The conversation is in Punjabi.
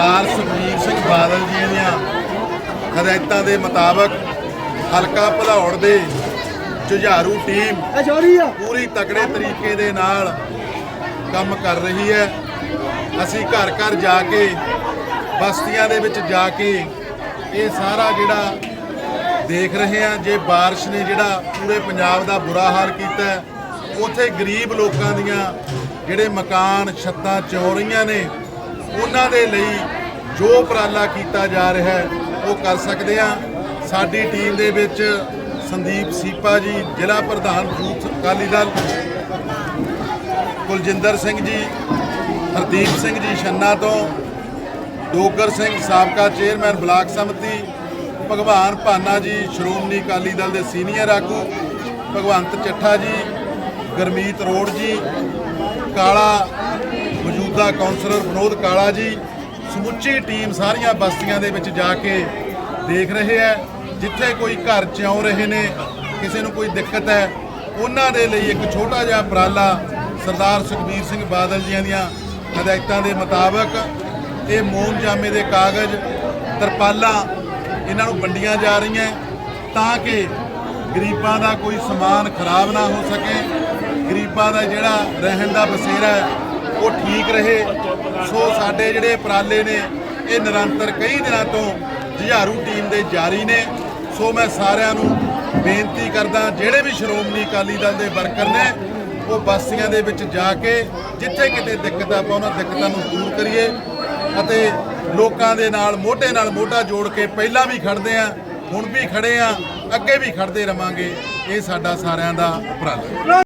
ਸਰਦਾਰ ਸੁਖਬੀਰ ਸਿੰਘ ਬਾਦਲ ਜੀ ਦੀਆਂ ਹਦਾਇਤਾਂ ਦੇ ਮੁਤਾਬਕ ਹਲਕਾ ਭਲੌੜ ਦੇ ਜੁਝਾਰੂ ਟੀਮ ਆ ਪੂਰੀ ਤਕੜੇ ਤਰੀਕੇ ਦੇ ਨਾਲ ਕੰਮ ਕਰ ਰਹੀ ਹੈ। ਅਸੀਂ ਘਰ ਘਰ ਜਾ ਕੇ ਬਸਤੀਆਂ ਦੇ ਵਿੱਚ ਜਾ ਕੇ ਇਹ ਸਾਰਾ ਜਿਹੜਾ ਦੇਖ ਰਹੇ ਹਾਂ। ਜੇ ਬਾਰਿਸ਼ ਨੇ ਜਿਹੜਾ ਪੂਰੇ ਪੰਜਾਬ ਦਾ ਬੁਰਾ ਹਾਲ ਕੀਤਾ ਉੱਥੇ ਗਰੀਬ ਲੋਕਾਂ ਦੀਆਂ ਜਿਹੜੇ ਮਕਾਨ ਛੱਤਾਂ ਚੋ ਰਹੀਆਂ ਨੇ ਉਹਨਾਂ ਦੇ ਲਈ ਜੋ ਉਪਰਾਲਾ ਕੀਤਾ ਜਾ ਰਿਹਾ ਹੈ, ਉਹ ਕਰ ਸਕਦੇ ਆ ਸਾਡੀ ਟੀਮ ਦੇ ਵਿੱਚ ਸੰਦੀਪ ਸੀਪਾ ਜੀ, ਜ਼ਿਲ੍ਹਾ ਪ੍ਰਧਾਨ ਯੂਥ ਅਕਾਲੀ ਦਲ, ਕੁਲਜਿੰਦਰ ਸਿੰਘ ਜੀ, ਹਰਦੀਪ ਸਿੰਘ ਜੀ ਛੰਨਾ ਤੋਂ, ਡੋਗਰ ਸਿੰਘ ਸਾਬਕਾ ਚੇਅਰਮੈਨ ਬਲਾਕ ਸਮਿਤੀ, ਭਗਵਾਨ ਭਾਨਾ ਜੀ, ਸ਼੍ਰੋਮਣੀ ਅਕਾਲੀ ਦਲ ਦੇ ਸੀਨੀਅਰ ਆਗੂ, ਭਗਵੰਤ ਚੱਠਾ ਜੀ, ਗਰਮੀਤ ਰੋੜ ਜੀ, ਕਾਲਾ ਮੌਜੂਦਾ ਕਾਉਂਸਲਰ ਵਿਨੋਦ ਕਾਲਾ ਜੀ ਸਮੁੱਚੀ ਟੀਮ ਸਾਰੀਆਂ ਬਸਤੀਆਂ ਦੇ ਵਿੱਚ ਜਾ ਕੇ ਦੇਖ ਰਹੇ ਹੈ। ਜਿੱਥੇ ਕੋਈ ਘਰ ਚਿਉ ਰਹੇ ਨੇ, ਕਿਸੇ ਨੂੰ ਕੋਈ ਦਿੱਕਤ ਹੈ, ਉਹਨਾਂ ਦੇ ਲਈ ਇੱਕ ਛੋਟਾ ਜਿਹਾ ਉਪਰਾਲਾ ਸਰਦਾਰ ਸੁਖਬੀਰ ਸਿੰਘ ਬਾਦਲ ਜੀਆਂ ਦੀਆਂ ਹਦਾਇਤਾਂ ਦੇ ਮੁਤਾਬਕ ਇਹ ਮੋਮ ਜਾਮੇ ਦੇ ਕਾਗਜ਼, ਤਰਪਾਲਾਂ ਇਹਨਾਂ ਨੂੰ ਵੰਡੀਆਂ ਜਾ ਰਹੀਆਂ ਤਾਂ ਕਿ ਗਰੀਬਾਂ ਦਾ ਕੋਈ ਸਮਾਨ ਖਰਾਬ ਨਾ ਹੋ ਸਕੇ। ਗਰੀਬਾਂ ਦਾ ਜਿਹੜਾ ਰਹਿਣ ਦਾ ਬਸੇਰਾ ਹੈ ਉਹ ਠੀਕ ਰਹੇ। ਸੋ ਸਾਡੇ ਜਿਹੜੇ ਉਪਰਾਲੇ ਨੇ, ਇਹ ਨਿਰੰਤਰ ਕਈ ਦਿਨਾਂ ਤੋਂ ਜੁਝਾਰੂ ਟੀਮ ਦੇ ਜਾਰੀ ਨੇ। ਸੋ ਮੈਂ ਸਾਰਿਆਂ ਨੂੰ ਬੇਨਤੀ ਕਰਦਾ, ਜਿਹੜੇ ਵੀ ਸ਼੍ਰੋਮਣੀ ਅਕਾਲੀ ਦਲ ਦੇ ਵਰਕਰ ਨੇ, ਉਹ ਬਸਤੀਆਂ ਦੇ ਵਿੱਚ ਜਾ ਕੇ ਜਿੱਥੇ ਕਿਤੇ ਦਿੱਕਤ ਆਪਾਂ ਉਹਨਾਂ ਦਿੱਕਤਾਂ ਨੂੰ ਦੂਰ ਕਰੀਏ ਅਤੇ ਲੋਕਾਂ ਦੇ ਨਾਲ, ਮੋਢੇ ਨਾਲ ਮੋਢਾ ਜੋੜ ਕੇ ਪਹਿਲਾਂ ਵੀ ਖੜਦੇ ਆ, ਹੁਣ ਵੀ ਖੜੇ ਆ, ਅੱਗੇ ਵੀ ਖੜਦੇ ਰਵਾਂਗੇ। ਇਹ ਸਾਡਾ ਸਾਰਿਆਂ ਦਾ ਉਪਰਾਲਾ